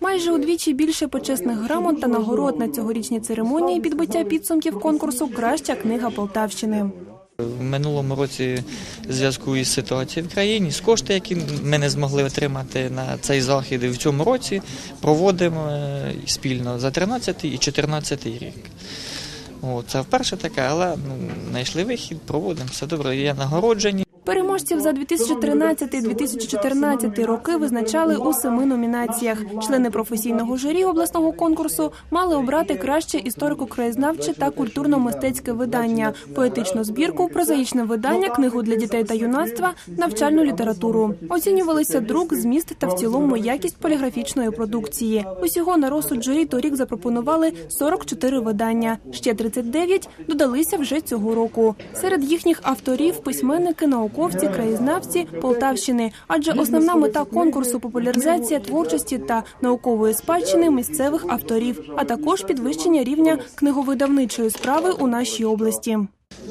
Майже удвічі більше почесних грамот та нагород на цьогорічній церемонії підбиття підсумків конкурсу Краща книга Полтавщини. В минулому році в зв'язку із ситуацією в країні, з кошти, які ми не змогли отримати на цей захід, в цьому році проводимо е, спільно за 13 і 14 рік. О, це вперше таке, але ну, знайшли вихід, проводимо, все добре. Є нагороджені. Переможців за 2013-2014 роки визначали у семи номінаціях. Члени професійного журі обласного конкурсу мали обрати краще історико-краєзнавче та культурно-мистецьке видання, поетичну збірку, прозаїчне видання, книгу для дітей та юнацтва, навчальну літературу. Оцінювалися друк, зміст та в цілому якість поліграфічної продукції. Усього на розсуд журі торік запропонували 44 видання. Ще 39 додалися вже цього року. Серед їхніх авторів письменники, науковці, краєзнавці Полтавщини. Адже основна мета конкурсу популяризація творчості та наукової спадщини місцевих авторів, а також підвищення рівня книговидавничої справи у нашій області.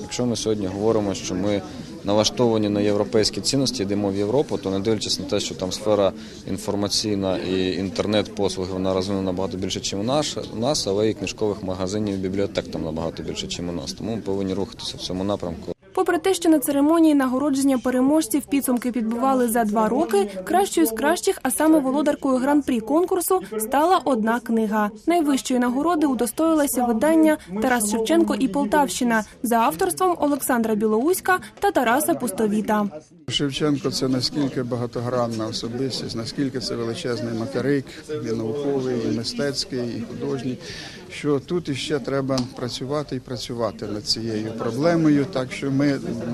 Якщо ми сьогодні говоримо, що ми налаштовані на європейські цінності, йдемо в Європу, то не дивлячись на те, що там сфера інформаційна і інтернет-послуги вона розвинена набагато більше, ніж у нас, у нас, але і книжкових магазинів, бібліотек там набагато більше, ніж у нас. Тому ми повинні рухатися в цьому напрямку. Попри те, що на церемонії нагородження переможців підсумки підбивали за два роки, кращою з кращих, а саме володаркою гран-прі конкурсу, стала одна книга. Найвищої нагороди удостоїлася видання Тарас Шевченко і Полтавщина за авторством Олександра Білоуська та Тараса Пустовіта. Шевченко це наскільки багатогранна особистість, наскільки це величезний материк, і науковий, і мистецький, і художній. Що тут іще треба працювати і працювати над цією проблемою. Так що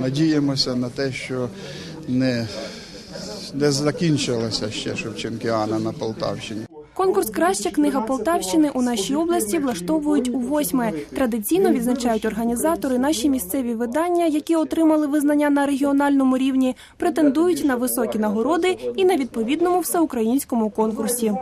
надіємося на те, що не, не закінчилася ще Шевченкіана на Полтавщині. Конкурс Краща книга Полтавщини у нашій області влаштовують у восьме. Традиційно відзначають організатори наші місцеві видання, які отримали визнання на регіональному рівні, претендують на високі нагороди і на відповідному всеукраїнському конкурсі.